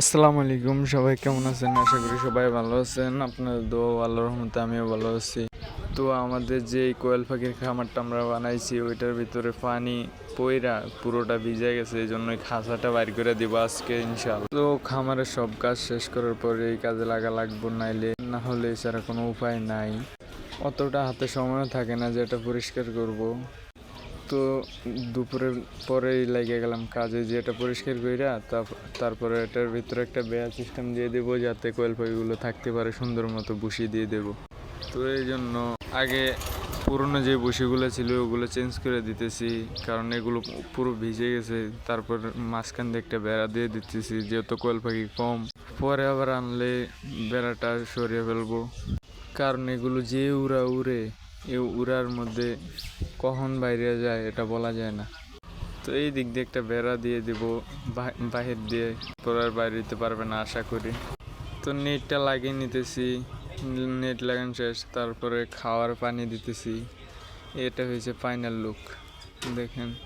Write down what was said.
আসসালামু আলাইকুম, সবাই কেমন আছেন? আশা করি সবাই ভালো আছেন। আপনাদের দোয়া আল্লাহর রহমতে আমিও ভালো আছি। তো আমাদের যে কোয়েল পাখির খামারটা আমরা বানাইছি, ওইটার ভিতরে পানি পইরা পুরোটা ভিজে গেছে এই জন্য খাঁচাটা বাইর করে দিব আজকে ইনশাল তো খামারের সব কাজ শেষ করার পরে এই কাজে লাগা লাগবো, নাইলে না হলে এছাড়া কোনো উপায় নাই। অতটা হাতে সময়ও থাকে না যে এটা পরিষ্কার করব। তো দুপুরের পরেই লেগে গেলাম কাজে, যে এটা পরিষ্কার কইরা তারপ- তারপরে এটার ভিতরে একটা বেয়া সিস্টেম দিয়ে দেবো যাতে কোয়েল পাখিগুলো থাকতে পারে সুন্দর মতো বসি দিয়ে দেবো। তো এই জন্য আগে পুরনো যে বসিগুলো ছিল ওগুলো চেঞ্জ করে দিতেছি, কারণ এগুলো পুরো ভিজে গেছে। তারপর মাঝখান দিয়ে একটা বেড়া দিয়ে দিতেছি, যেহেতু কোয়েল পাখি কম। পরে আবার আনলে বেড়াটা সরিয়ে ফেলব। কারণ এগুলো যে উড়া উড়ে এ উড়ার মধ্যে কখন বাইরে যায় এটা বলা যায় না। তো এই দিক দিয়ে একটা বেড়া দিয়ে দিব বাহির দিয়ে। পরে বাইরে দিতে পারবে না, আশা করি। তো নেটটা লাগিয়ে নিতেছি, নেট লাগানো শেষ, তারপরে খাওয়ার পানি দিতেছি। এটা হয়েছে ফাইনাল লুক দেখেন।